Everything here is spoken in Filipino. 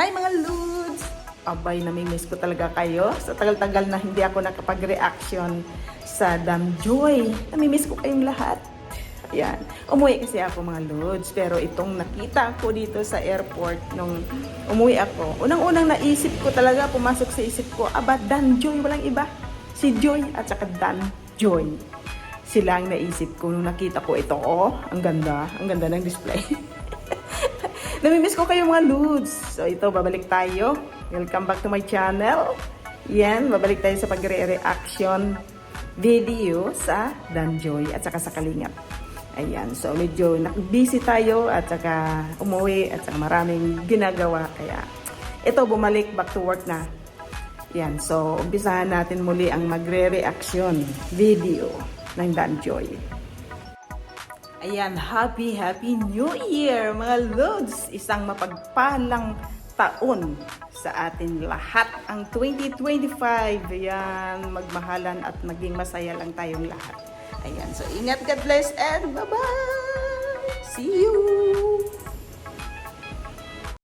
Hi mga Ludes! Abay, namimiss ko talaga kayo. Sa tagal-tagal na hindi ako nakapag-reaction sa Dam Joy. Namimiss ko kayong lahat. Ayan. Umuwi kasi ako mga Lods. Pero itong nakita ko dito sa airport nung umuwi ako. Unang-unang naisip ko talaga, pumasok sa isip ko, aba, Dan Joy, walang iba. Si Joy at saka Dan Joy. Sila ang naisip ko nung nakita ko ito. Oh, ang ganda. Ang ganda ng display. Namimiss ko kayo mga Lods. So ito, babalik tayo. Welcome back to my channel. Yan, babalik tayo sa pagre-reaction video sa Danjoy at saka sa Kalingap. Ayan, so medyo busy tayo at saka umuwi at saka maraming ginagawa. Kaya ito, bumalik back to work na. Yan, so umpisahan natin muli ang magre-reaction video ng Danjoy. Ayan, happy, happy New Year mga Lods! Isang mapagpalang taon sa atin lahat ang 2025. Ayan, magmahalan at maging masaya lang tayong lahat. Ayan, so ingat, God bless, and bye-bye! See you!